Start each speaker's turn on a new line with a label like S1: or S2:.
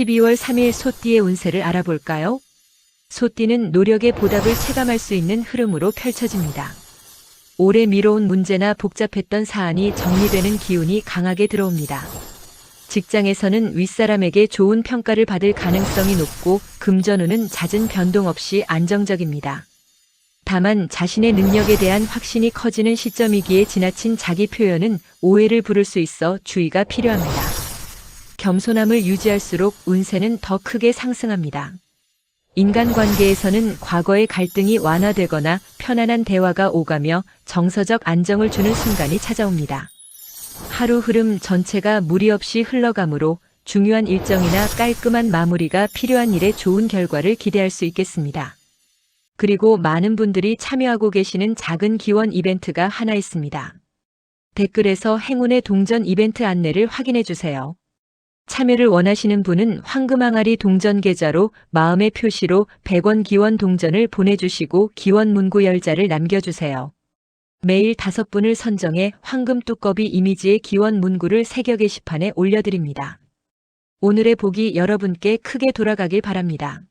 S1: 12월 3일 소띠의 운세를 알아볼까요? 소띠는 노력의 보답을 체감할 수 있는 흐름으로 펼쳐집니다. 오래 미뤄온 문제나 복잡했던 사안이 정리되는 기운이 강하게 들어옵니다. 직장에서는 윗사람에게 좋은 평가를 받을 가능성이 높고 금전운은 잦은 변동 없이 안정적입니다. 다만 자신의 능력에 대한 확신이 커지는 시점이기에 지나친 자기 표현은 오해를 부를 수 있어 주의가 필요합니다. 겸손함을 유지할수록 운세는 더 크게 상승합니다. 인간관계에서는 과거의 갈등이 완화되거나 편안한 대화가 오가며 정서적 안정을 주는 순간이 찾아옵니다. 하루 흐름 전체가 무리 없이 흘러가므로 중요한 일정이나 깔끔한 마무리가 필요한 일에 좋은 결과를 기대할 수 있겠습니다. 그리고 많은 분들이 참여하고 계시는 작은 기원 이벤트가 하나 있습니다. 댓글에서 행운의 동전 이벤트 안내를 확인해 주세요. 참여를 원하시는 분은 황금항아리 동전 계좌로 마음의 표시로 100원 기원 동전을 보내주시고 기원 문구 열자를 남겨주세요. 매일 다섯 분을 선정해 황금 뚜껑이 이미지의 기원 문구를 새겨 게시판에 올려드립니다. 오늘의 복이 여러분께 크게 돌아가길 바랍니다.